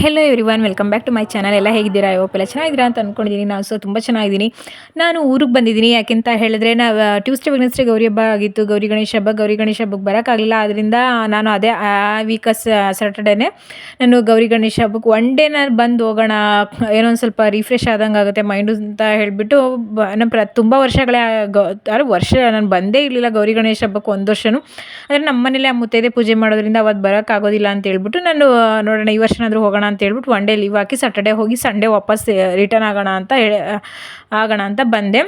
Hello everyone welcome back to my channel ಎಲ್ಲ ಹೇಗಿದ್ದೀರಾ? ಎಲ್ಲ ಚೆನ್ನಾಗಿದ್ದೀರಾ ಅಂತ ಅಂದ್ಕೊಂಡಿದ್ದೀನಿ ನಾನು ಸೊ ತುಂಬ ಚೆನ್ನಾಗಿದ್ದೀನಿ. ನಾನು ಊರಿಗೆ ಬಂದಿದ್ದೀನಿ. ಯಾಕೆಂತ ಹೇಳಿದ್ರೆ ನಾವು ಟ್ಯೂಸ್ಡೇ ವೆಡ್ನೆಸ್ಡೇ ಗೌರಿ ಹಬ್ಬ ಆಗಿತ್ತು. ಗೌರಿ ಗಣೇಶ ಹಬ್ಬ, ಗೌರಿ ಗಣೇಶ ಹಬ್ಬಕ್ಕೆ ಬರೋಕ್ಕಾಗಲಿಲ್ಲ. ಅದರಿಂದ ನಾನು ಅದೇ, ಆ ವೀಕಸ್ ಸ್ಯಾಟರ್ಡೇನೆ ನಾನು ಗೌರಿ ಗಣೇಶ ಹಬ್ಬಕ್ಕೆ ಒನ್ ಡೇ ನಾನು ಬಂದು ಹೋಗೋಣ. ಏನೋ ಒಂದು ಸ್ವಲ್ಪ ರಿಫ್ರೆಶ್ ಆದಂಗೆ ಆಗುತ್ತೆ ಮೈಂಡು ಅಂತ ಹೇಳಿಬಿಟ್ಟು ನಮ್ಮ ಪ್ರ, ತುಂಬ ವರ್ಷಗಳೇ ಅರೆ ವರ್ಷ ನಾನು ಬಂದೇ ಇರಲಿಲ್ಲ ಗೌರಿ ಗಣೇಶ ಹಬ್ಬಕ್ಕೆ ಒಂದು ವರ್ಷವೂ ಅಂದರೆ ನಮ್ಮ ಮನೇಲಿ ಆ ಮುತ್ತೈದೆ ಪೂಜೆ ಮಾಡೋದ್ರಿಂದ ಅವತ್ತು ಬರೋಕ್ಕಾಗೋದಿಲ್ಲ ಅಂತ ಹೇಳ್ಬಿಟ್ಟು ನಾನು ನೋಡೋಣ ಈ ವರ್ಷನಾದರೂ ಹೋಗೋಣ ಅಂತ ಹೇಳ್ಬಿಟ್ಟು ಒನ್ ಡೇ ಲೀವ್ ಹಾಕಿ ಸ್ಯಾಟರ್ಡೇ ಹೋಗಿ ಸಂಡೇ ವಾಪಸ್ ರಿಟರ್ನ್ ಆಗೋಣ ಅಂತ ಹೇಳಿ ಆಗೋಣ ಅಂತ ಬಂದೆ.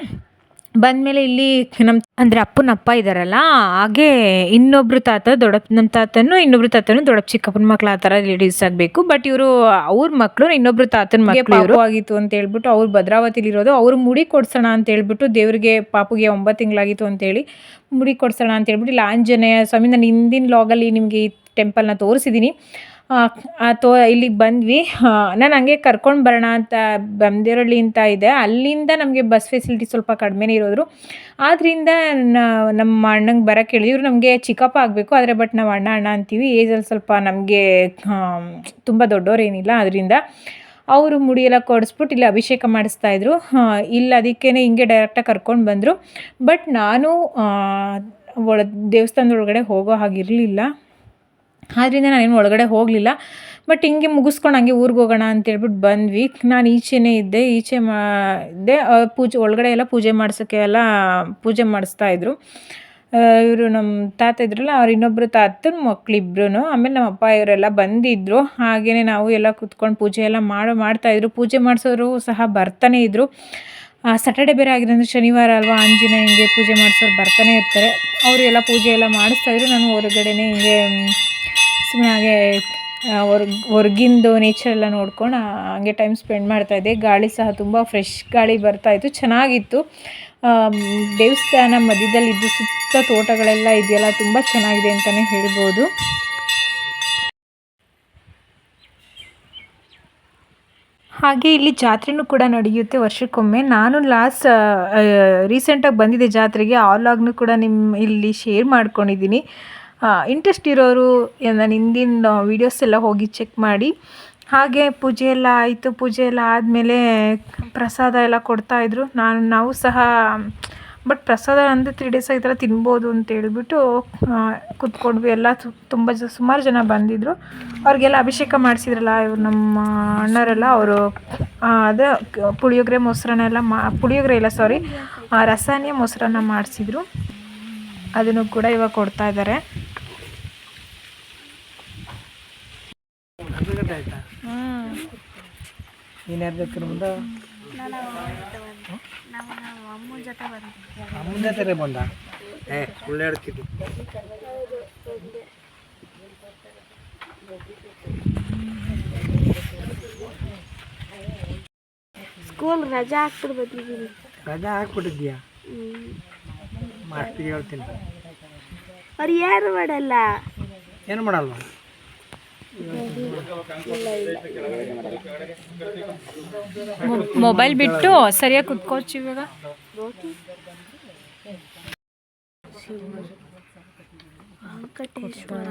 ಬಂದಮೇಲೆ ಇಲ್ಲಿ ನಮ್ಮ ಅಂದರೆ ಅಪ್ಪನ ಅಪ್ಪ ಇದ್ದಾರಲ್ಲ ಹಾಗೆ ಇನ್ನೊಬ್ರು ತಾತ ದೊಡ್ಡಪ್ಪ ನಮ್ಮ ತಾತನು ಇನ್ನೊಬ್ರು ತಾತನು ದೊಡ್ಡಪ್ಪ ಚಿಕ್ಕಪ್ಪನ ಮಕ್ಳು ಆ ಥರ ಲೇಡೀಸ್ ಆಗಬೇಕು. ಬಟ್ ಇವರು ಅವ್ರ ಮಕ್ಕಳು ಇನ್ನೊಬ್ರು ತಾತನ ಮಕ್ಕಳು ಇವರು. ಆಗಿತ್ತು ಅಂತ ಹೇಳ್ಬಿಟ್ಟು ಅವ್ರು ಭದ್ರಾವತಿಲಿ ಇರೋದು ಅವ್ರು ಮುಡಿ ಕೊಡ್ಸೋಣ ಅಂತ ಹೇಳ್ಬಿಟ್ಟು ದೇವ್ರಿಗೆ ಪಾಪುಗೆ ಒಂಬತ್ತು ತಿಂಗಳಾಗಿತ್ತು ಅಂತೇಳಿ ಮುಡಿ ಕೊಡ್ಸೋಣ ಅಂತ ಹೇಳ್ಬಿಟ್ಟು ಇಲ್ಲಿ ಆಂಜನೇಯ ಸ್ವಾಮಿ ನಾನು ಹಿಂದಿನ ಲಾಗಲ್ಲಿ ನಿಮಗೆ ಈ ಟೆಂಪಲ್ನ ತೋರಿಸಿದ್ದೀನಿ ತೋ, ಇಲ್ಲಿಗೆ ಬಂದ್ವಿ. ನಾನು ಹಂಗೆ ಕರ್ಕೊಂಡು ಬರೋಣ ಅಂತ ಬಂದಿರಲಿ ಅಂತ ಇದೆ. ಅಲ್ಲಿಂದ ನಮಗೆ ಬಸ್ ಫೆಸಿಲಿಟಿ ಸ್ವಲ್ಪ ಕಡಿಮೆನೇ ಇರೋದ್ರು. ಆದ್ದರಿಂದ ನಮ್ಮ ಅಣ್ಣಂಗೆ ಬರೋಕ್ಕೆ ಹೇಳಿದ್ರು. ನಮಗೆ ಚಿಕ್ಕಪ್ಪ ಆಗಬೇಕು, ಆದರೆ ಬಟ್ ನಾವು ಅಣ್ಣ ಅಣ್ಣ ಅಂತೀವಿ. ಏಜಲ್ಲಿ ಸ್ವಲ್ಪ ನಮಗೆ ತುಂಬ ದೊಡ್ಡವರೇನಿಲ್ಲ ಅದರಿಂದ ಅವರು ಮುಡಿಯೆಲ್ಲ ಕೊಡಿಸ್ಬಿಟ್ಟು ಇಲ್ಲಿ ಅಭಿಷೇಕ ಮಾಡಿಸ್ತಾಯಿದ್ರು ಇಲ್ಲಿ ಅದಕ್ಕೇ ಹಿಂಗೆ ಡೈರೆಕ್ಟಾಗಿ ಕರ್ಕೊಂಡು ಬಂದರು. ಬಟ್ ನಾನು ಒಳ ದೇವಸ್ಥಾನದೊಳಗಡೆ ಹೋಗೋ ಹಾಗಿರಲಿಲ್ಲ. ಆದ್ದರಿಂದ ನಾನೇನು ಒಳಗಡೆ ಹೋಗಲಿಲ್ಲ. ಬಟ್ ಹಿಂಗೆ ಮುಗಿಸ್ಕೊಂಡು ಹಂಗೆ ಊರಿಗೆ ಹೋಗೋಣ ಅಂತೇಳ್ಬಿಟ್ಟು ಬಂದ್ವಿ. ನಾನು ಈಚೆನೇ ಇದ್ದೆ. ಈಚೆ ಮಾ ಇದ್ದೆ. ಪೂಜೆ ಒಳಗಡೆ ಎಲ್ಲ ಪೂಜೆ ಮಾಡಿಸೋಕ್ಕೆ ಎಲ್ಲ ಪೂಜೆ ಮಾಡಿಸ್ತಾಯಿದ್ರು ಇವರು ನಮ್ಮ ತಾತ ಇದ್ರಲ್ಲ, ಅವ್ರು ಇನ್ನೊಬ್ಬರು ತಾತನ ಮಕ್ಳಿಬ್ರು ಆಮೇಲೆ ನಮ್ಮ ಅಪ್ಪ ಇವರೆಲ್ಲ ಬಂದಿದ್ದರು ಹಾಗೆಯೇ ನಾವು ಎಲ್ಲ ಕೂತ್ಕೊಂಡು ಪೂಜೆ ಎಲ್ಲ ಮಾಡೋ ಮಾಡ್ತಾಯಿದ್ರು ಪೂಜೆ ಮಾಡಿಸೋರು ಸಹ ಬರ್ತಾನೆ ಇದ್ದರು ಸ್ಯಾಟರ್ಡೆ ಬೇರೆ ಆಗಿರೋದ್ರೆ ಶನಿವಾರ ಅಲ್ವಾ ಆಂಜನೇಯಂಗೆ ಪೂಜೆ ಮಾಡಿಸೋರು ಬರ್ತಾನೆ ಇರ್ತಾರೆ. ಅವರು ಎಲ್ಲ ಪೂಜೆ ಎಲ್ಲ ಮಾಡಿಸ್ತಾಯಿದ್ರು ನಾನು ಹೊರಗಡೆನೇ ಹಿಂಗೆ ಸುಮ್ಮನೆ ಹಾಗೆ ಹೊರ್ಗ್, ಹೊರ್ಗಿಂದು ನೇಚರ್ ಎಲ್ಲ ನೋಡ್ಕೊಂಡು ಹಂಗೆ ಟೈಮ್ ಸ್ಪೆಂಡ್ ಮಾಡ್ತಾಯಿದ್ದೆ ಗಾಳಿ ಸಹ ತುಂಬ ಫ್ರೆಶ್ ಗಾಳಿ ಬರ್ತಾಯಿತ್ತು ಚೆನ್ನಾಗಿತ್ತು. ದೇವಸ್ಥಾನ ಮಧ್ಯದಲ್ಲಿದ್ದು ಸುತ್ತ ತೋಟಗಳೆಲ್ಲ ಇದೆಯಲ್ಲ, ತುಂಬ ಚೆನ್ನಾಗಿದೆ ಅಂತಲೇ ಹೇಳ್ಬೋದು. ಹಾಗೆ ಇಲ್ಲಿ ಜಾತ್ರೆನೂ ಕೂಡ ನಡೆಯುತ್ತೆ ವರ್ಷಕ್ಕೊಮ್ಮೆ. ನಾನು ಲಾಸ್ಟ್ ರೀಸೆಂಟಾಗಿ ಬಂದಿದ್ದೆ ಜಾತ್ರೆಗೆ. ಆ ಕೂಡ ನಿಮ್ಮ ಇಲ್ಲಿ ಶೇರ್ ಮಾಡ್ಕೊಂಡಿದ್ದೀನಿ ಇಂಟ್ರೆಸ್ಟ್ ಇರೋರು ನಾನು ಹಿಂದಿನ ವೀಡಿಯೋಸ್ ಎಲ್ಲ ಹೋಗಿ ಚೆಕ್ ಮಾಡಿ. ಹಾಗೆ ಪೂಜೆ ಎಲ್ಲ ಆಯಿತು. ಪೂಜೆ ಎಲ್ಲ ಆದಮೇಲೆ ಪ್ರಸಾದ ಎಲ್ಲ ಕೊಡ್ತಾಯಿದ್ರು ನಾನು, ನಾವು ಸಹ ಬಟ್ ಪ್ರಸಾದ ಅಂದರೆ ತ್ರೀ ಡೇಸ್ ಈ ಥರ ತಿನ್ಬೋದು ಅಂತ ಹೇಳ್ಬಿಟ್ಟು ಕೂತ್ಕೊಂಡ್ವಿ. ಎಲ್ಲ ತುಂಬ ಜ ಸುಮಾರು ಜನ ಬಂದಿದ್ದರು ಅವ್ರಿಗೆಲ್ಲ ಅಭಿಷೇಕ ಮಾಡಿಸಿದ್ರಲ್ಲ ಇವ್ರು ನಮ್ಮ ಅಣ್ಣರೆಲ್ಲ ಅವರು ಅದೇ ಪುಳಿಯೋಗರೆ ಮೊಸರನ್ನ ಎಲ್ಲ ಮಾ ಪುಳಿಯೋಗರೆ ಇಲ್ಲ ಸಾರಿ ರಸಾಯನ ಮೊಸರನ್ನ ಮಾಡಿಸಿದ್ರು. ಅದನ್ನು ಕೂಡ ಇವಾಗ ಕೊಡ್ತಾ ಇದ್ದಾರೆ ನೀನು. ಯಾರು ಜೊತೆ ಮುಂದೆ ಅಮ್ಮನ ಜೊತೆ ಬಂದ? ಏ ಸುಳ್ಳು ಹೇಳ್ತಿದ್ದು. ಸ್ಕೂಲ್ ರಜಾ ಹಾಕ್ಬಿಟ್ಟು ಬಂದಿದ್ದೀನಿ ರಜಾ ಹಾಕ್ಬಿಟ್ಟಿದ್ಯಾ ಮಾಡ್ತೀನಿ ಹೇಳ್ತೀನಿ. ಅವ್ರು ಯಾರು ಮಾಡಲ್ಲ? ಏನು ಮಾಡಲ್ವಾ? ಮೊಬೈಲ್ ಬಿಟ್ಟು ಸರಿಯಾಗಿ ಕುತ್ಕೋಚಿ ಇವಾಗ. ವೆಂಕಟೇಶ್ವರ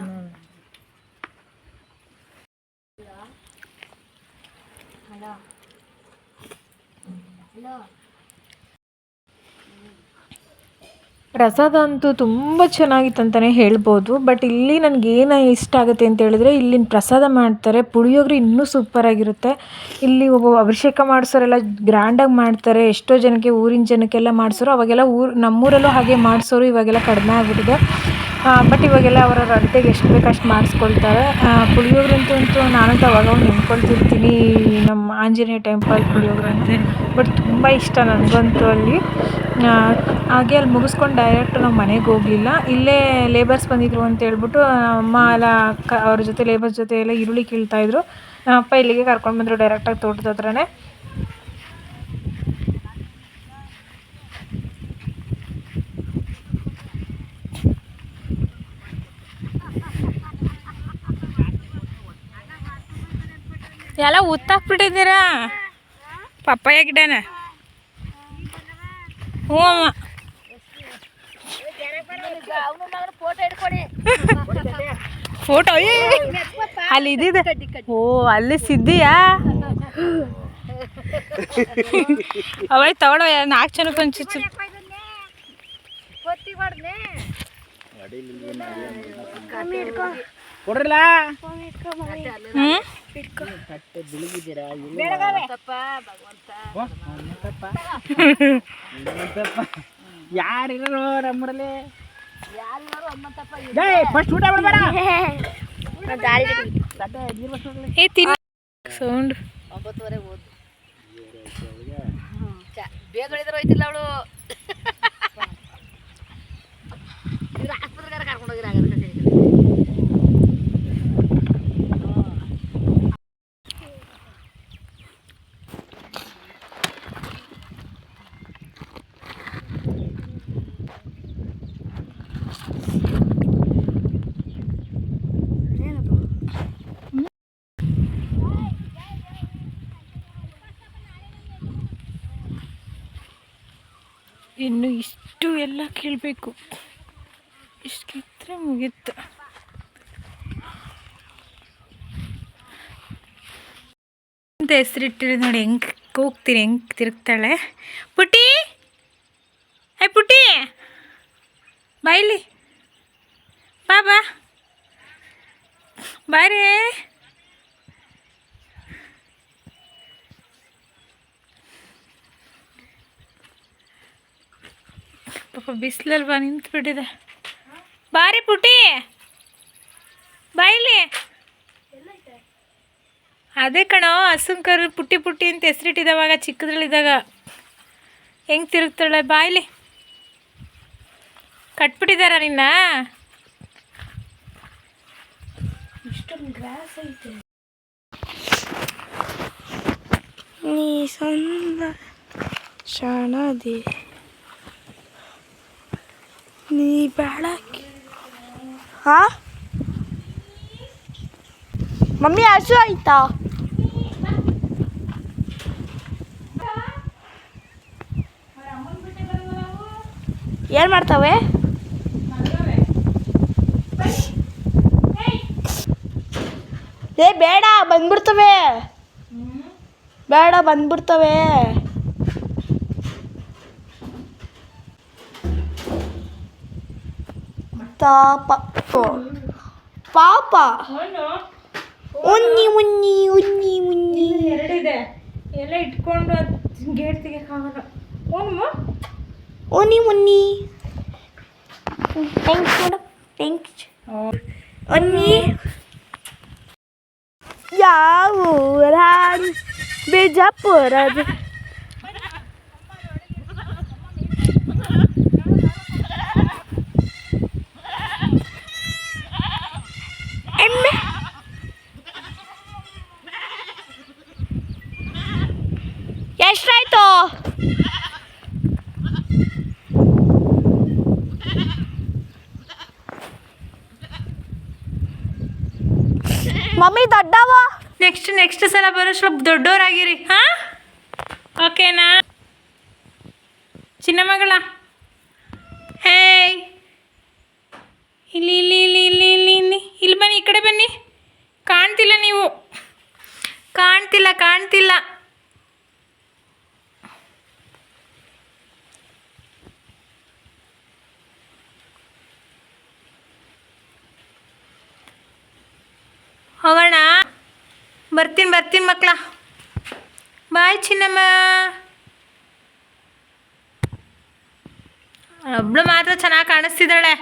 ಪ್ರಸಾದ ಅಂತೂ ತುಂಬ ಚೆನ್ನಾಗಿತ್ತು ಅಂತಲೇ ಹೇಳ್ಬೋದು ಬಟ್ ಇಲ್ಲಿ ನನಗೇನು ಇಷ್ಟ ಆಗುತ್ತೆ ಅಂತ ಹೇಳಿದ್ರೆ ಇಲ್ಲಿನ ಪ್ರಸಾದ ಮಾಡ್ತಾರೆ, ಪುಳಿಯೋಗರೆ ಇನ್ನೂ ಸೂಪರಾಗಿರುತ್ತೆ ಇಲ್ಲಿ ಒಬ್ಬ ಅಭಿಷೇಕ ಮಾಡಿಸೋರೆಲ್ಲ ಗ್ರ್ಯಾಂಡಾಗಿ ಮಾಡ್ತಾರೆ, ಎಷ್ಟೋ ಜನಕ್ಕೆ ಊರಿನ ಜನಕ್ಕೆಲ್ಲ ಮಾಡಿಸೋರು, ಅವಾಗೆಲ್ಲ ಊರು ನಮ್ಮೂರಲ್ಲೂ ಹಾಗೆ ಮಾಡಿಸೋರು ಇವಾಗೆಲ್ಲ ಕಡಿಮೆ ಆಗಿಬಿಟ್ಟಿದೆ. ಬಟ್ ಇವಾಗೆಲ್ಲ ಅವರವ್ರ ಅಳತೆಗೆ ಎಷ್ಟು ಬೇಕು ಅಷ್ಟು ಮಾಡಿಸ್ಕೊಳ್ತಾರೆ. ಪುಳಿಯೋಗರೆ ಅಂತೂ ನಾನಂತೂ ಅವಾಗ ನೆನ್ಕೊಳ್ತಿರ್ತೀನಿ ನಮ್ಮ ಆಂಜನೇಯ ಟೆಂಪಲ್ ಪುಳಿಯೋಗರೆ ಅಂದರೆ ಬಟ್ ತುಂಬ ಇಷ್ಟ ನನಗಂತೂ ಅಲ್ಲಿ. ಹಾಗೆ ಅಲ್ಲಿ ಮುಗಿಸ್ಕೊಂಡು ಡೈರೆಕ್ಟ್ ನಾವು ಮನೆಗೆ ಹೋಗಲಿಲ್ಲ. ಇಲ್ಲೇ ಲೇಬರ್ಸ್ ಬಂದಿದ್ರು ಅಂತ ಹೇಳ್ಬಿಟ್ಟು ಅಮ್ಮ ಎಲ್ಲ ಕ, ಅವ್ರ ಜೊತೆ ಲೇಬರ್ಸ್ ಜೊತೆ ಎಲ್ಲ ಈರುಳ್ಳಿ ಕೀಳ್ತಾಯಿದ್ರು ನಮ್ಮ ಅಪ್ಪ ಇಲ್ಲಿಗೆ ಕರ್ಕೊಂಡು ಬಂದರು ಡೈರೆಕ್ಟಾಗಿ ತೋಟದ ಹತ್ರನೇ. ಎಲ್ಲ ಉತ್ತಾಕ್ಬಿಟ್ಟಿದ್ದೀರಾ? ಪಪ್ಪಾಯ ಗಿಡನ? ಹ್ಞೂ ಅಮ್ಮ. ಫೋಟೋ ಅಲ್ಲಿ ಇದ್ದಿದೆ ಓ, ಅಲ್ಲಿ ಸಿದ್ದಿಯಾ? ಅವಳೆ ತಗೊಳ್ಳೋ ನಾಲ್ಕು ಜನಕ್ಕೆ ಒಂದು ಚುಚ್ಚು. ಕೊಡ್ರಲ್ಲ ಹ್ಞೂ ಯಾರಿರೋ ನಮ್ಮಲ್ಲಿ ಫಸ್ಟ್ ಊಟ ಮಾಡ್ಬೇಡ. ಏ ತಿನ್ ಸೌಂಡ್. ಬೇಗ ಹೇಳಿದ್ರೆ ಹೋಯ್ತಿಲ್ಲ ಅವಳು. ಇನ್ನು ಇಷ್ಟು ಎಲ್ಲ ಕೇಳಬೇಕು. ಇಷ್ಟು ಕಿತ್ತರೆ ಮುಗೀತು. ಅಂತ ಹೆಸರಿಟ್ಟಿರೋದು ನೋಡಿ, ಹೆಂಗೆ ಹೋಗ್ತೀರಿ ಹೆಂಗೆ ತಿರುಗ್ತಾಳೆ. ಪುಟ್ಟಿ! ಐ ಪುಟ್ಟಿ! ಬಾಯ್ಲಿ ಬಾ ಬಾ. ಬಾರೇ. ಪಾಪ ಬಿಸಿಲಲ್ವಾ ನಿಂತ್ಬಿಟ್ಟಿದೆ. ಬಾರಿ ಪುಟಿ. ಬಾಯಿಲಿ ಅದೇ ಕಣೋ, ಹಸುಂಕರು ಪುಟ್ಟಿ ಪುಟ್ಟಿ ಅಂತ ಹೆಸರಿಟ್ಟಿದವಾಗ ಚಿಕ್ಕದ್ರಲ್ಲಿದ್ದಾಗ. ಹೆಂಗೆ ತಿರುಗ್ತಾಳೆ? ಬಾಯಿಲಿ ಕಟ್ಬಿಟ್ಟಿದಾರ ನಿನ್ನ? ನೀ ಸಂದ ಶಾಣದಿ. ನೀ ಬೇಡ ಹಾ? ಮಮ್ಮಿ ಹಸು ಆಯ್ತಾ? ಏನು ಮಾಡ್ತಾವೆ? ಏ ಬೇಡ ಬಂದ್ಬಿಡ್ತವೆ. ಬೇಡ ಬಂದ್ಬಿಡ್ತವೆ. ಓ, ಪಾಪ ಉನ್ನಿ ಉನ್ನಿ ಉನ್ನಿ ಉನ್ನಿ ಎರಡಿದೆ ಎಲ್ಲ ಇಟ್ಕೊಂಡು ಗೇಟ್ ತೆಗಿಯಕ್ಕಾಗಲ್ಲ ಉನ್ನಿ ಉನ್ನಿ ಥ್ಯಾಂಕ್ಸ್ ಮೇಡಮ್ ಥ್ಯಾಂಕ್ಸ್ ಉನ್ನಿ ಯಾವ ಊರಾರು ಬಿಜಾಪುರದ ಎಷ್ಟಾಯ್ತು? ಮಮ್ಮಿ ದೊಡ್ಡವ? ನೆಕ್ಸ್ಟ್ ನೆಕ್ಸ್ಟ್ ಸಲ ಬರೋ ಸ್ವಲ್ಪ ದೊಡ್ಡವರಾಗಿರಿ, ಹಾ? ಓಕೆನಾ ಚಿನ್ನ ಮಗಳ? ಹೇಯ್ ಇಲ್ಲಿ ಇಲ್ಲಿ ಇಲ್ಲಿ ಇಲ್ಲಿ ಇಲ್ಲಿ ಇಲ್ಲಿ. ಇಲ್ಲಿ ಬನ್ನಿ, ಈ ಕಡೆ ಬನ್ನಿ. ಕಾಣ್ತಿಲ್ಲ ನೀವು. ಕಾಣ್ತಿಲ್ಲ ಕಾಣ್ತಿಲ್ಲ. ಹೋಗೋಣ. ಬರ್ತೀನಿ ಬರ್ತೀನಿ ಮಕ್ಕಳ. ಬಾಯ್ ಚಿನ್ನಮ್ಮ. ಒಬ್ಳು ಮಾತ್ರ ಚೆನ್ನಾಗಿ ಕಾಣಿಸ್ತಿದ್ದಾಳೆ.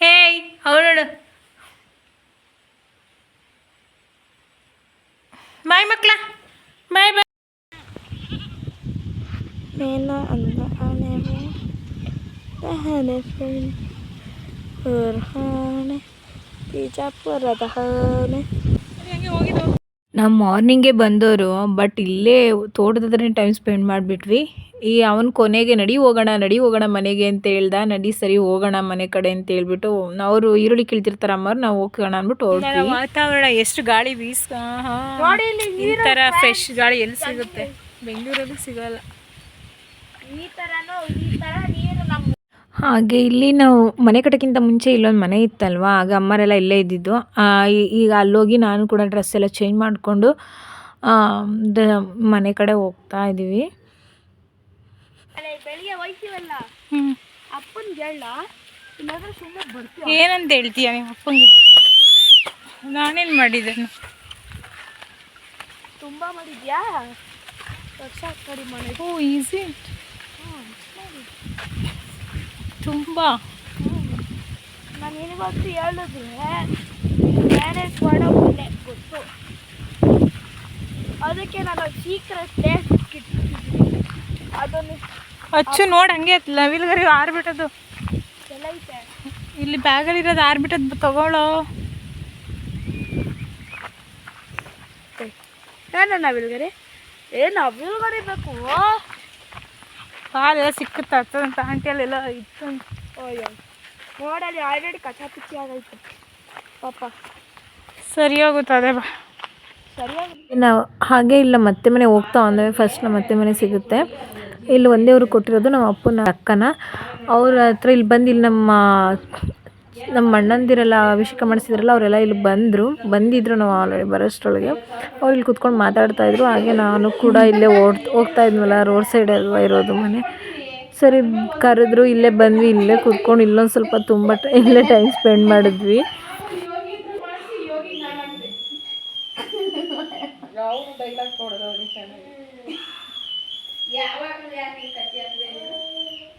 ಹೇಯ್ ಅವಳು ಬಾಯ್ ಮಕ್ಕಳ. ಬಾಯ್ ಬಾಯ್. ಮೇನ ಅಂದ ಹಾನೆ ಬಿಜಾಪುರದ ಹಾನೆ ನಾವು ಮಾರ್ನಿಂಗೇ ಬಂದವರು ಬಟ್ ಇಲ್ಲೇ ತೋಟದತ್ರನೇ ಟೈಮ್ ಸ್ಪೆಂಡ್ ಮಾಡಿಬಿಟ್ವಿ. ಈ ಅವನ ಕೊನೆಗೆ ನಡಿ ಹೋಗೋಣ ನಡಿ ಹೋಗೋಣ ಮನೆಗೆ ಅಂತ ಹೇಳ್ದ ನಡಿ ಸರಿ ಹೋಗೋಣ ಮನೆ ಕಡೆ ಅಂತ ಹೇಳ್ಬಿಟ್ಟು ಅವರು ಈರುಳ್ಳಿ ಕೀಳ್ತಿರ್ತಾರ ಅಮ್ಮರು ನಾವು ಹೋಗೋಣ ಅಂದ್ಬಿಟ್ಟು ಹೊರಟ್ವಿ. ವಾತಾವರಣ ಎಷ್ಟು ಗಾಳಿ ಬೀಸ್ ಈ ಥರ ಫ್ರೆಶ್ ಗಾಳಿ ಎಲ್ಲಿ ಸಿಗುತ್ತೆ? ಬೆಂಗಳೂರಲ್ಲಿ ಸಿಗಲ್ಲ. ಈ ಥರನೂ ಈ ಥರ ಹಾಗೆ ಇಲ್ಲಿ ನಾವು ಮನೆ ಕಟ್ಟೋಕ್ಕಿಂತ ಮುಂಚೆ ಇಲ್ಲೊಂದು ಮನೆ ಇತ್ತಲ್ವಾ ಆಗ ಅಮ್ಮರೆಲ್ಲ ಇಲ್ಲೇ ಇದ್ದಿದ್ದು. ಈಗ ಅಲ್ಲೋಗಿ ನಾನು ಕೂಡ ಡ್ರೆಸ್ ಎಲ್ಲ ಚೇಂಜ್ ಮಾಡಿಕೊಂಡು ಮನೆ ಕಡೆ ಹೋಗ್ತಾ ಇದ್ದೀವಿ. ಏನಂತ ಹೇಳ್ತೀಯ ನೀವು ಅಪ್ಪನಿಗೆ? ನಾನೇನು ಮಾಡಿದ್ದೆ? ತುಂಬ ಮಾಡಿದ್ಯಾ? ಓ ಈಸಿ ತುಂಬ. ನಾನು ಏನಿವತ್ತು ಹೇಳಿದ್ರೆ ಮ್ಯಾನೇಜ್ ಮಾಡೋ ಗೊತ್ತು. ಅದಕ್ಕೆ ನಾನು ಸೀಕ್ರೆಟ್ ಪ್ಲೇಸ್ ಇಟ್ಟಿದ್ದೀನಿ. ಅದನ್ನು ಅಚ್ಚು ನೋಡಿ ಹಂಗೆ ನವಿಲ್ಗರಿ ಆರ್ಬಿಟ್ಟದು ಎಲ್ಲೈತೆ. ಇಲ್ಲಿ ಬ್ಯಾಗಲ್ಲಿರೋದು ಆರ್ಬಿಟ್ಟದ್ದು ತಗೊಳ್ಳೋ ಏನು ನವಿಲ್ಗರಿ? ಏ ನವಿಲ್ಗರಿ ಬೇಕು. ಹಾಲೆಲ್ಲ ಸಿಕ್ಕುತ್ತೆ ಹತ್ತದಂತ ಆಂಟಿಯಲ್ಲೆಲ್ಲ ಇತ್ತು ಅಂತ. ಅಯ್ಯೋ. ನೋಡಲ್ಲಿ ಆಲ್ರೆಡಿ ಕಚ ಪಿಚ್ಚಿ ಆಗೈತೆ. ಪಾಪ. ಸರಿ ಹೋಗುತ್ತದೆ ಅದೇ ಬಾ. ಸರಿಯಾಗಿ ನಾವು ಹಾಗೆ ಇಲ್ಲ ಮತ್ತೆ ಮನೆ ಹೋಗ್ತಾ ಅಂದರೆ ಫಸ್ಟ್ ನಮ್ಮ ಮತ್ತೆ ಮನೆ ಸಿಗುತ್ತೆ. ಇಲ್ಲಿ ಒಂದೇ ಊರು ಕೊಟ್ಟಿರೋದು ನಮ್ಮ ಅಪ್ಪನ ಅಕ್ಕನ. ಅವ್ರ ಹತ್ರ ಇಲ್ಲಿ ಬಂದು ಇಲ್ಲಿ ನಮ್ಮ ನಮ್ಮ ಅಣ್ಣಂದಿರೆಲ್ಲ ಅಭಿಷೇಕ ಮಾಡಿಸಿದ್ರಲ್ಲ, ಅವರೆಲ್ಲ ಇಲ್ಲಿ ಬಂದರು. ಬಂದಿದ್ರು ನಾವು ಆಲ್ರೆಡಿ ಬರೋಷ್ಟರೊಳಗೆ. ಅವ್ರು ಇಲ್ಲಿ ಕುತ್ಕೊಂಡು ಮಾತಾಡ್ತಾ ಇದ್ರು. ಹಾಗೆ ನಾನು ಕೂಡ ಇಲ್ಲೇ ಓಡ್, ಹೋಗ್ತಾ ಇದ್ವಲ್ಲ ರೋಡ್ ಸೈಡ್ ಅಲ್ವಾ ಇರೋದು ಮನೆ. ಸರಿ, ಕರೆದ್ರು, ಇಲ್ಲೇ ಬಂದ್ವಿ, ಇಲ್ಲೇ ಕುತ್ಕೊಂಡು ಇಲ್ಲೊಂದು ಸ್ವಲ್ಪ ತುಂಬ ಇಲ್ಲೇ ಟೈಮ್ ಸ್ಪೆಂಡ್ ಮಾಡಿದ್ವಿ.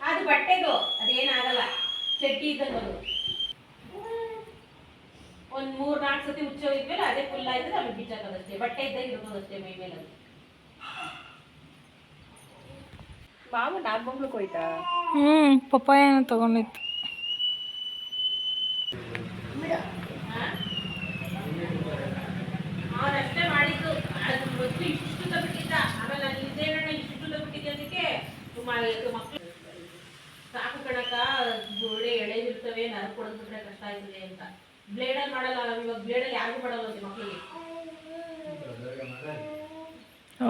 ಅದು ಬಟ್ಟೆದು ಅದೇನಾಗಲ್ಲ ಚಡ್ಡಿ ಇದ್ದಂಗೆ ಅದು ಒಂದ್ ಮೂರ್ ನಾಲ್ಕು ಸತಿ ಮುಚ್ಚೋಗಿದ್ಮೇಲೆ ಅದೇ ಫುಲ್ ಆಯ್ತದೆ ಆಮೇಲೆ ಬಿಚ್ಚಾಕೋದಷ್ಟೇ ಬಟ್ಟೆ ಇದ್ದಾಗ ಇರ್ಬೋದಷ್ಟೇ ಮೈ ಮೇಲೆ ಅದು ಮಾವು ನಾಗಮಂಗ್ಳಕ್ಕೆ ಹೋಯ್ತಾ? ಹ್ಞೂ ಪಪ್ಪಾಯ ಏನೋ ತಗೊಂಡಿತ್ತು. ಅವನಷ್ಟೇ ಮಾಡಿದ್ದು. ಅದು ಮೊದಲು ಇಷ್ಟು ಆಮೇಲೆ ಅಲ್ಲಿ ಇದೇನಣ್ಣ ಇಷ್ಟು ಬಿಟ್ಟಿದ್ದೆ ಅದಕ್ಕೆ ಮಕ್ಕಳು ಸಾಕು ಕಣಕ ಗೋಡೆ ಎಳೆದಿರ್ತವೆ ನರ ಕೊಡೋದ್ಬಿಟ್ರೆ ಕಷ್ಟ ಆಗಿದೆ ಅಂತ. ಬ್ಲೇಡಲ್ಲಿ ಮಾಡಲ್ಲ, ಇವಾಗ ಬ್ಲೇಡಲ್ಲಿ ಯಾರಿಗೂ ಮಾಡಲ್ಲ ಅಂತೆ ಮಕ್ಕಳಿಗೆ ಓ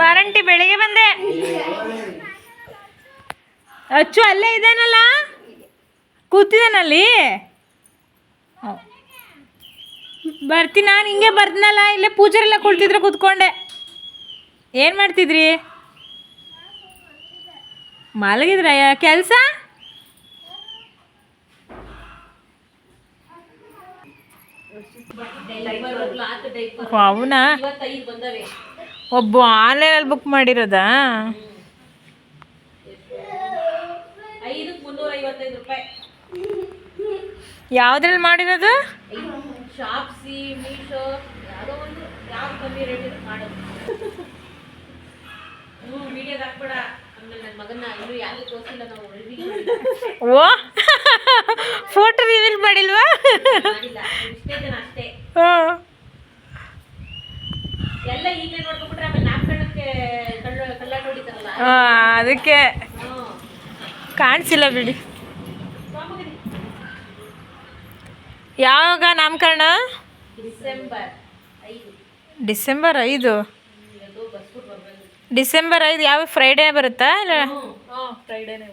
ವಾರಂಟಿ ಬೆಳಿಗ್ಗೆ ಬಂದೆ. ಅಚ್ಚು ಅಲ್ಲೇ ಇದ್ದಾನಲ್ಲ? ಕೂತಿದ್ದಾನಲ್ಲಿ? ಬರ್ತೀನಿ, ನಾನು ಹಿಂಗೆ ಬರ್ತೀನಲ್ಲ ಇಲ್ಲೇ ಪೂಜಾರೆಲ್ಲ ಕುಳ್ತಿದ್ರೆ ಕೂತ್ಕೊಂಡೆ. ಏನು ಮಾಡ್ತಿದ್ರಿ? ಮಲಗಿದ್ರ ಕೆಲಸ? ಅವನಾ? ಒಬ್ಬ ಆನ್ಲೈನಲ್ಲಿ ಬುಕ್ ಮಾಡಿರೋದಾ? ಯಾವುದ್ರಲ್ಲಿ ಮಾಡಿರೋದು? ಓ ಫೋಟೋ ರಿವೀಲ್ ಮಾಡಿಲ್ವಾ? ಅದಕ್ಕೆ. ಕಾಣಿಸಿಲ್ಲ ಬಿಡಿ. ಯಾವಾಗ ನಾಮಕರಣ? ಡಿಸೆಂಬರ್ ಐದು ಡಿಸೆಂಬರ್ ಐದು ಅದು ಬಸ್ಬಿಟ್ಟು ಬರ್ಬೇಕು ಡಿಸೆಂಬರ್ ಐದು ಯಾವ ಫ್ರೈಡೇ ಬರುತ್ತಾ ಇಲ್ಲ? ಫ್ರೈಡೇನೇ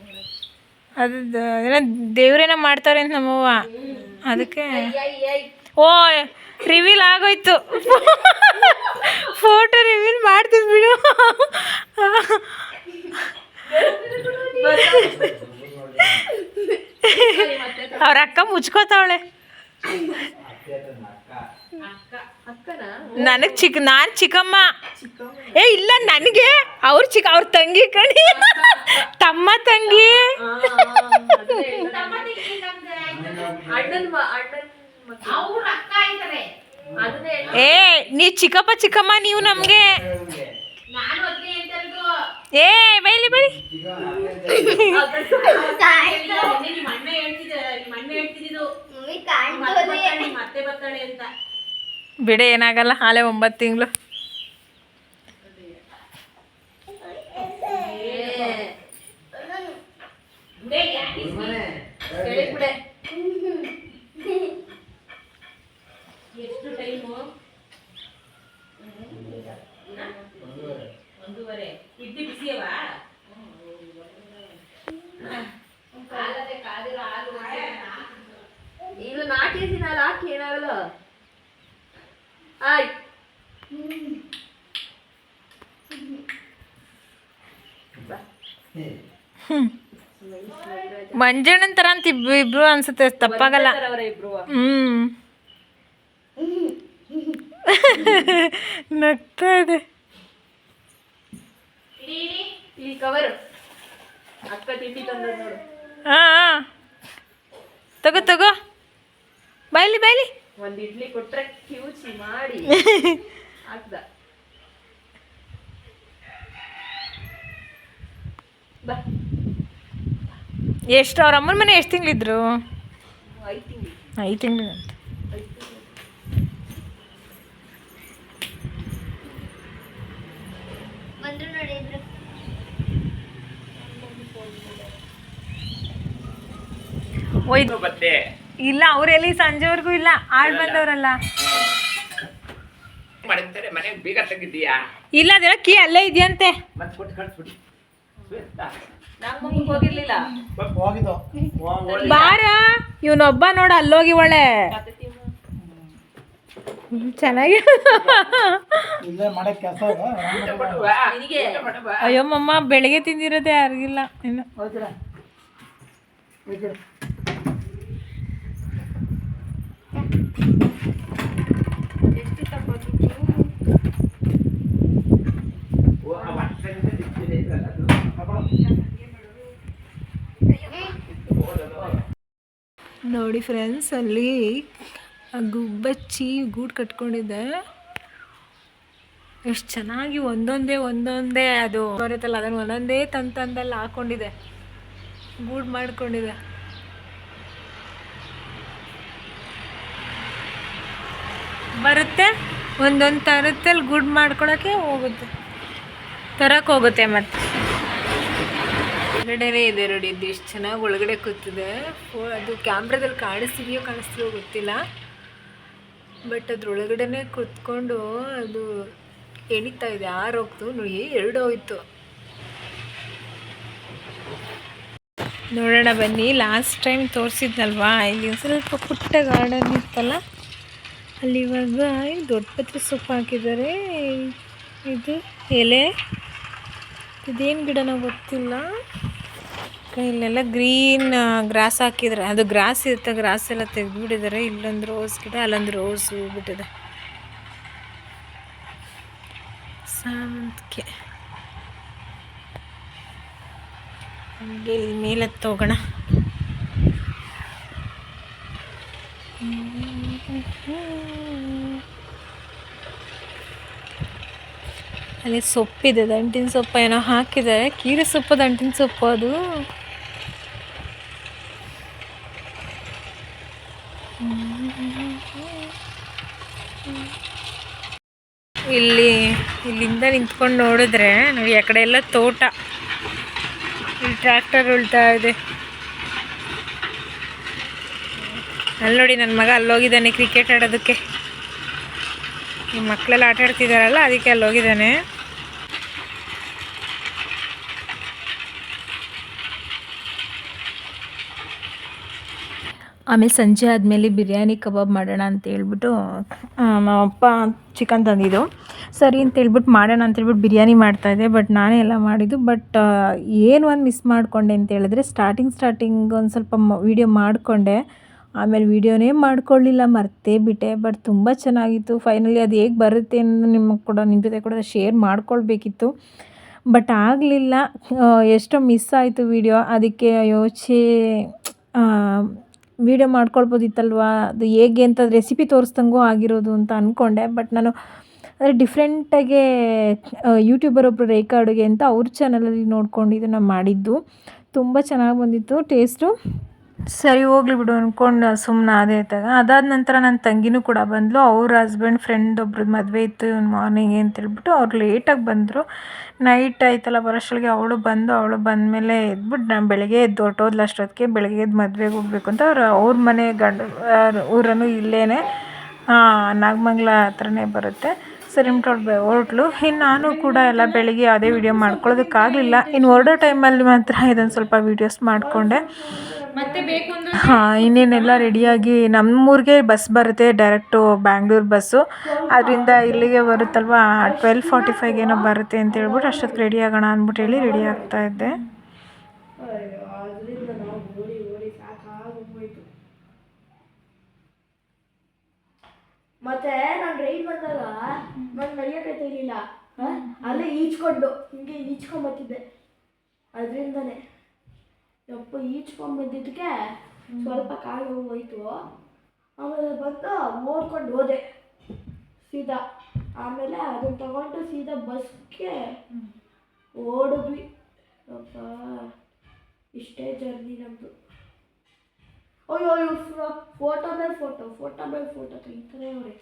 ಅದು ಏನೋ ದೇವ್ರೇನ ಮಾಡ್ತಾರೆ ಅಂತ ನಮ್ಮವ್ವ ಅದಕ್ಕೆ. ಓ ರಿವೀಲ್ ಆಗೋಯ್ತು. ಫೋಟೋ ರಿವೀಲ್ ಮಾಡ್ತೀವಿ ಬಿಡು. ಅವ್ರ ಅಕ್ಕ ಮುಚ್ಕೋತಾವಳೆ. ನನಗೆ ಚಿಕ್ಕ ನಾನು ಚಿಕ್ಕಮ್ಮ ಏ ಇಲ್ಲ ನನಗೆ ಅವ್ರ ಚಿಕ್ಕ ಅವ್ರ ತಂಗಿ ಕಣಿ ತಮ್ಮ ತಂಗಿ ಏ ನೀ ಚಿಕ್ಕಪ್ಪ ಚಿಕ್ಕಮ್ಮ ನೀವು ನಮಗೆ ಏ ಬೈಲಿ ಬೈಲಿ ಮತ್ತೆ ಬರ್ತಾಳೆ ಅಂತ ಬಿಡೆ ಏನಾಗಲ್ಲ ಹಾಲೆ ಒಂಬತ್ತು ತಿಂಗಳು. ನೀನು ನಾಟಿ ಹಾಕಿ ಏನಾಗಲ್ಲ. ಆಯ್ ಮಂಜಣ್ಣನ ತರ ಅಂತ ಇಬ್ರು ಇಬ್ರು ಅನ್ಸುತ್ತೆ ತಪ್ಪಾಗಲ್ಲ. ಅವರ ಇಬ್ರು. ಹ್ಮ್. ನಗ್ತಾ ಇದೆ. ಈ ಕವರ್ ಅಕ್ಕ ತಿಂಡಿ ತಂದದ್ ನೋಡು. ಹಾ. ತಗೋ ತಗೋ. ಬಾಯ್ಲಿ ಬಾಯ್ಲಿ. ಒಂದ್ ಇಡ್ಲಿ ಕೊಟ್ರೆ ಕಿವುಚಿ ಮಾಡಿ. ಹಾಕ್ದ. ಬಾ. ಎಷ್ಟು ಅವ್ರ ಅಮ್ಮನ ಮನೆ ಎಷ್ಟು ತಿಂಗಳಿದ್ರು? ಐದು ತಿಂಗಳು. ಐದು ತಿಂಗಳು ಅಂತ. ಒಯ್ದು ಬತ್ತೆ ಇಲ್ಲ ಅವ್ರೆಲ್ಲಿ ಸಂಜೆವರೆಗೂ ಇಲ್ಲ. ಆಳ್ ಬಂದವರಲ್ಲ. ಮಾಡಿರ್ತಾರೆ? ಮನೆಗೆ ಬೀಗ ತೆಗಿದ್ದೀಯಾ? ಇಲ್ಲ ಅದೆಲ್ಲ ಕೀ ಅಲ್ಲೇ ಇದೆಯಂತೆ. ಮತ್ತೆ ಕೊಟ್ಟು ಕಳಿಸ್ಬಿಡಿ. ನಾನ್ ಮಗು ಹೋಗಿರ್ಲಿಲ್ಲ. ಹೋಗಿದ್ದು. ಬಾರ ಇವನೊಬ್ಬ ನೋಡ ಅಲ್ಲೋಗಿ ಒಳ್ಳೆ. ಚೆನ್ನಾಗಿ. ಇಲ್ಲೇ ಮಾಡಕ್ ಕೆಲಸ ನಿನಗೆ? ಅಯ್ಯೋ ಮಮ್ಮ ಬೆಳಿಗ್ಗೆ ತಿಂದಿರೋದೇ ಯಾರಿಗಿಲ್ಲ. ಇನ್ನು ಎಷ್ಟು ತಪ್ಪಾಗಿತ್ತು ನೋಡಿ ಫ್ರೆಂಡ್ಸ್ ಅಲ್ಲಿ ಆ ಗುಬ್ಬಚ್ಚಿ ಗೂಡು ಕಟ್ಕೊಂಡಿದ್ದೆ ಎಷ್ಟು ಚೆನ್ನಾಗಿ ಒಂದೊಂದೇ ಒಂದೊಂದೇ ಅದು ಬರುತ್ತಲ್ಲ ಅದನ್ನು ಒಂದೊಂದೇ ತಂದು ತಂದಲ್ಲಿ ಹಾಕ್ಕೊಂಡಿದೆ ಗೂಡು ಮಾಡ್ಕೊಂಡಿದೆ. ಬರುತ್ತೆ. ಒಂದೊಂದು ತರತ್ತಲ್ಲಿ ಗುಡ್ ಮಾಡ್ಕೊಳಕ್ಕೆ ಹೋಗುತ್ತೆ. ತರಕ್ಕೆ ಹೋಗುತ್ತೆ ಮತ್ತೆ. ಹೊರಗಡೆನೇ ಇದೆ ನೋಡಿ, ಇದು ಎಷ್ಟು ಚೆನ್ನಾಗಿ ಒಳಗಡೆ ಕೂತಿದೆ. ಅದು ಕ್ಯಾಮ್ರಾದಲ್ಲಿ ಕಾಣಿಸ್ತಿದೆಯೋ ಕಾಣಿಸ್ತಿದೆಯೋ ಗೊತ್ತಿಲ್ಲ. ಬಟ್ ಅದ್ರೊಳಗಡೆನೆ ಕೂತ್ಕೊಂಡು ಅದು ಎಣಿತಾ ಇದೆ. ಆರು ಹೋಗ್ತು, ನೋಡಿ, ಎರಡು ಹೋಯ್ತು. ನೋಡೋಣ ಬನ್ನಿ, ಲಾಸ್ಟ್ ಟೈಮ್ ತೋರಿಸಿದ್ನಲ್ವಾ? ಇಲ್ಲಿ ಸ್ವಲ್ಪ ಪುಟ್ಟ ಗಾರ್ಡನ್ ಇತ್ತಲ್ಲ? ಅಲ್ಲಿ ಇವಾಗ ದೊಡ್ಡ ಪತ್ರೆ ಸೊಪ್ಪು ಹಾಕಿದ್ದಾರೆ. ಇದು ಎಲೆ. ಇದೇನು ಗಿಡನೋ ಗೊತ್ತಿಲ್ಲ. ಇಲ್ಲೆಲ್ಲ ಗ್ರೀನ್ ಗ್ರಾಸ್ ಹಾಕಿದ್ರೆ ಅದು ಗ್ರಾಸ್ ಇರುತ್ತೆ, ಗ್ರಾಸ್ ಎಲ್ಲ ತೆಗೆದುಬಿಟ್ಟಿದ್ದಾರೆ. ಇಲ್ಲೊಂದು ರೋಸ್ ಗಿಡ, ಅಲ್ಲೊಂದು ರೋಸ್ ಹೋಗ್ಬಿಟ್ಟಿದೆ ಬಿಟ್ಟಿದೆ. ಸಾವಂತಿಗೆ. ಹಂಗೆ ಇಲ್ಲಿ ಮೇಲೆ ಹೋಗೋಣ ಅಲ್ಲಿ ಸೊಪ್ಪಿದೆ, ದಂಟಿನ ಸೊಪ್ಪು ಏನೋ ಹಾಕಿದ್ದಾರೆ ಕೀರೆ ಸೊಪ್ಪು, ದಂಟಿನ ಸೊಪ್ಪು ಅದು. ಇಲ್ಲಿ, ಇಲ್ಲಿಂದ ನಿಂತ್ಕೊಂಡು ನೋಡಿದ್ರೆ ನಾವು ಆ ಕಡೆ ಎಲ್ಲ ತೋಟ. ಇಲ್ಲಿ ಟ್ರ್ಯಾಕ್ಟರ್ ಉಳ್ತಾ ಇದೆ. ಅಲ್ಲಿ ನೋಡಿ ನನ್ನ ಮಗ ಅಲ್ಲೋಗಿದ್ದಾನೆ ಕ್ರಿಕೆಟ್ ಆಡೋದಕ್ಕೆ. ಈ ಮಕ್ಕಳೆಲ್ಲ ಆಟ ಆಡ್ತಿದ್ದಾರಲ್ಲ ಅದಕ್ಕೆ ಅಲ್ಲಿ ಆಮೇಲೆ ಸಂಜೆ ಆದಮೇಲೆ ಬಿರಿಯಾನಿ ಕಬಾಬ್ ಮಾಡೋಣ ಅಂತ ಹೇಳ್ಬಿಟ್ಟು ನಮ್ಮ ನಮ್ಮಪ್ಪ ಚಿಕನ್ ತಂದಿದ್ದು. ಸರಿ ಅಂತ ಹೇಳ್ಬಿಟ್ಟು ಮಾಡೋಣ ಅಂತ ಹೇಳ್ಬಿಟ್ಟು ಬಿರಿಯಾನಿ ಮಾಡ್ತಾಯಿದ್ದೆ ಬಟ್ ನಾನೇ ಎಲ್ಲ ಮಾಡಿದ್ದು. ಬಟ್ ಏನು ಒಂದು ಮಿಸ್ ಮಾಡಿಕೊಂಡೆ ಅಂತ ಹೇಳಿದ್ರೆ ಸ್ಟಾರ್ಟಿಂಗ್ ಸ್ಟಾರ್ಟಿಂಗ್ ಒಂದು ಸ್ವಲ್ಪ ವೀಡಿಯೋ ಮಾಡಿಕೊಂಡೆ. ಆಮೇಲೆ ವೀಡಿಯೋನೇ ಮಾಡ್ಕೊಳ್ಳಿಲ್ಲ, ಮರ್ತೇ ಬಿಟ್ಟೆ. ಬಟ್ ತುಂಬ ಚೆನ್ನಾಗಿತ್ತು. ಫೈನಲಿ ಅದು ಹೇಗೆ ಬರುತ್ತೆ ಅನ್ನೋದು ನಿಮಗೆ ಕೂಡ ನಿಮ್ಮ ಜೊತೆ ಕೂಡ ಶೇರ್ ಮಾಡ್ಕೊಳ್ಬೇಕಿತ್ತು. ಬಟ್ ಆಗಲಿಲ್ಲ. ಎಷ್ಟೋ ಮಿಸ್ ಆಯಿತು ವೀಡಿಯೋ ಅದಕ್ಕೆ ಯೋಚೆ ವೀಡಿಯೋ ಮಾಡ್ಕೊಳ್ಬೋದಿತ್ತಲ್ವಾ? ಅದು ಹೇಗೆ ಅಂತ ರೆಸಿಪಿ ತೋರಿಸ್ದಂಗೂ ಆಗಿರೋದು ಅಂತ ಅಂದ್ಕೊಂಡೆ ಬಟ್ ನಾನು ಅಂದರೆ ಡಿಫ್ರೆಂಟಾಗೆ ಯೂಟ್ಯೂಬರ್ ಒಬ್ಬರು ರೇಖಾ ಅಡುಗೆ ಅಂತ ಅವ್ರ ಚಾನಲಲ್ಲಿ ನೋಡ್ಕೊಂಡು ಇದನ್ನು ಮಾಡಿದ್ದು. ತುಂಬ ಚೆನ್ನಾಗಿ ಬಂದಿತ್ತು. ಟೇಸ್ಟು ಸರಿ, ಹೋಗ್ಲಿ ಬಿಡು ಅಂದ್ಕೊಂಡು ಸುಮ್ಮನೆ ಅದೇ ಇದ್ದಾಗ. ಅದಾದ ನಂತರ ನನ್ನ ತಂಗಿನೂ ಕೂಡ ಬಂದಳು ಅವ್ರ ಹಸ್ಬೆಂಡ್ ಫ್ರೆಂಡ್ ಒಬ್ರದ್ದು ಮದುವೆ ಇತ್ತು ಇವನು ಮಾರ್ನಿಂಗ್ ಅಂತೇಳ್ಬಿಟ್ಟು ಅವ್ರು ಲೇಟಾಗಿ ಬಂದರು. ನೈಟ್ ಆಯ್ತಲ್ಲ ಬರೋಷ್ಟೊಳಗೆ ಅವಳು ಬಂದು ಅವಳು ಬಂದಮೇಲೆ ಎದ್ಬಿಟ್ಟು ನಾನು ಬೆಳಗ್ಗೆ ಎದ್ದು ಹೊರಟೋದ್ಲು ಅಷ್ಟೊತ್ತಿಗೆ, ಬೆಳಗ್ಗೆ ಎದ್ದು ಮದುವೆಗೆ ಹೋಗ್ಬೇಕು ಅಂತ. ಅವ್ರು, ಅವ್ರ ಮನೆ ಗಂಡ ಊರನ್ನು ಇಲ್ಲೇ ನಾಗಮಂಗ್ಲ ಹತ್ರನೇ ಬರುತ್ತೆ. ಸರಿ ಹೋಟ್ಲು ಇನ್ನು ನಾನು ಕೂಡ ಎಲ್ಲ ಬೆಳಿಗ್ಗೆ ಯಾವುದೇ ವಿಡಿಯೋ ಮಾಡ್ಕೊಳ್ಳೋದಕ್ಕಾಗಲಿಲ್ಲ. ಇನ್ನು ಹೊರಡೋ ಟೈಮಲ್ಲಿ ಮಾತ್ರ ಇದೊಂದು ಸ್ವಲ್ಪ ವೀಡಿಯೋಸ್ ಮಾಡಿಕೊಂಡೆ. ಹಾಂ ಇನ್ನೇನೆಲ್ಲ ರೆಡಿಯಾಗಿ ನಮ್ಮೂರಿಗೆ ಬಸ್ ಬರುತ್ತೆ ಡೈರೆಕ್ಟು ಬ್ಯಾಂಗ್ಳೂರು ಬಸ್ಸು ಅದರಿಂದ ಇಲ್ಲಿಗೆ ಬರುತ್ತಲ್ವ? ಟ್ವೆಲ್ ಫಾರ್ಟಿ ಫೈವ್ಗೆ ಏನೋ ಬರುತ್ತೆ ಅಂತ ಹೇಳ್ಬಿಟ್ಟು ಅಷ್ಟೊತ್ತಿಗೆ ರೆಡಿ ಆಗೋಣ ಅಂದ್ಬಿಟ್ಟು ಹೇಳಿ ರೆಡಿ ಆಗ್ತಾ ಇದ್ದೆ. ಅದರಿಂದ ನಾವು ಓಡಿ ಓಡಿ ಸಾಕಾಗೋಗ್ಬೋಯ್ತು ಮತ್ತೆ ನಾನು ರೈಲ್ ಬಂದಾಗ ನಾನು ನಡೆಯೋಕೈತೆ ಇರಲಿಲ್ಲ ಅಲ್ಲೇ ಈಚ್ಕೊಂಡು ಹಿಂಗೆ ಈಜ್ಕೊಂಬತ್ತಿದ್ದೆ ಅದರಿಂದನೇ. ಯಪ್ಪ ಈಚ್ಕೊಂಡ್ ಬಂದಿದ್ದಕ್ಕೆ ಸ್ವಲ್ಪ ಕಾಲು ಹೋಯ್ತು. ಆಮೇಲೆ ಬಂದು ಓಡ್ಕೊಂಡು ಹೋದೆ. ಸೀದಾ. ಆಮೇಲೆ ಅದನ್ನ ತಗೊಂಡು ಸೀದಾ ಬಸ್ಗೆ ಓಡಿದ್ವಿ. ಅಪ್ಪ ಇಷ್ಟೇ ಜರ್ನಿ ನಮ್ಮದು ಅಯ್ಯೋ ಅಯ್ಯೋ ಫೋಟೋ ಮೇಲೆ ಫೋಟೋ ಫೋಟೋ ಮೇಲೆ ಫೋಟೋ ತೆಗಿತಾರೆ ಅವ್ರೆ.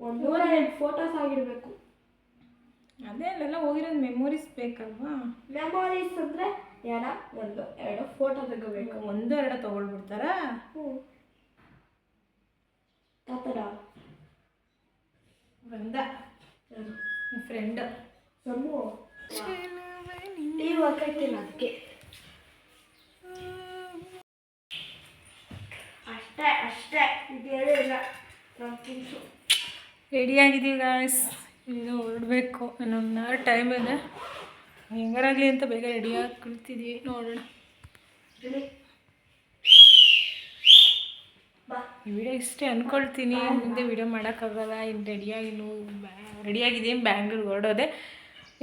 ಒಂದೂರ ಎರಡು ಫೋಟೋಸ್ ಆಗಿರಬೇಕು. ಅದೇ ಅಲ್ಲೆಲ್ಲ ಹೋಗಿರೋದು ಮೆಮೊರೀಸ್ ಬೇಕಲ್ವಾ? ಮೆಮೊರೀಸ್ ಅಂದರೆ ಯಾರ? ಒಂದು ಎರಡು ಫೋಟೋ ತೆಗೋಬೇಕು. ಒಂದು ಎರಡು ತೊಗೊಳ್ಬಿಡ್ತಾರಾ? ಹ್ಞೂ ಥರ ಬಂದ ಫ್ರೆಂಡ್ ಸಮೂ ನೀವು ಹಾಕೈತಿಲ್ಲ ಅದಕ್ಕೆ ಅಷ್ಟೇ ಅಷ್ಟೇ. ಇದು ಇಲ್ಲ. ನಮ್ಮ ತಿನ್ಸು ರೆಡಿಯಾಗಿದ್ದೀವಿ ಗಾಯ್ಸ್ ಈಗ ಹೊರಡಬೇಕು ನನ್ನ ಟೈಮ್ ಇದೆ. ಹೆಂಗಾರಾಗಲಿ ಅಂತ ಬೇಗ ರೆಡಿಯಾಗಿ ಕುಳಿತಿದ್ವಿ. ನೋಡೋಣ. ವಿಡಿಯೋ ಇಷ್ಟೇ ಅಂದ್ಕೊಳ್ತೀನಿ ಮುಂದೆ ವಿಡಿಯೋ ಮಾಡೋಕ್ಕಾಗಲ್ಲ ಇನ್ನು ರೆಡಿಯಾಗಿ ಇನ್ನು ರೆಡಿಯಾಗಿದ್ದೀನಿ ಬ್ಯಾಂಗ್ಳೂರ್ಗೆ ಹೊರಡೋದೆ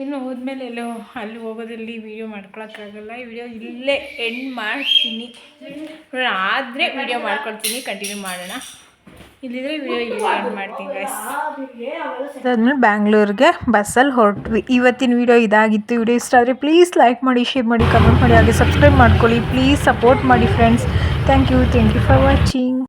ಇನ್ನು ಹೋದ್ಮೇಲೆ ಎಲ್ಲೋ ಅಲ್ಲಿ ಹೋಗೋದಲ್ಲಿ ವಿಡಿಯೋ ಮಾಡ್ಕೊಳಕ್ಕಾಗಲ್ಲ ಈ ವಿಡಿಯೋ ಇಲ್ಲೇ ಎಂಡ್ ಮಾಡ್ತೀನಿ. ಆದರೆ ವಿಡಿಯೋ ಮಾಡ್ಕೊಳ್ತೀನಿ. ಕಂಟಿನ್ಯೂ ಮಾಡೋಣ. ಇಲ್ಲಿದ್ರೆ ವಿಡಿಯೋ ಇಲ್ಲಿ ಎಂಡ್ ಮಾಡ್ತೀನಿ ಗೈಸ್ ಅದಾದ್ಮೇಲೆ ಬ್ಯಾಂಗ್ಳೂರಿಗೆ ಬಸ್ಸಲ್ಲಿ ಹೊರಟ್ವಿ. ಇವತ್ತಿನ ವಿಡಿಯೋ ಇದಾಗಿತ್ತು. ವಿಡಿಯೋ ಇಷ್ಟ ಆದರೆ ಪ್ಲೀಸ್ ಲೈಕ್ ಮಾಡಿ ಶೇರ್ ಮಾಡಿ ಕಮೆಂಟ್ ಮಾಡಿ ಹಾಗೆ ಸಬ್ಸ್ಕ್ರೈಬ್ ಮಾಡ್ಕೊಳ್ಳಿ. ಪ್ಲೀಸ್ ಸಪೋರ್ಟ್ ಮಾಡಿ friends thank you thank you for watching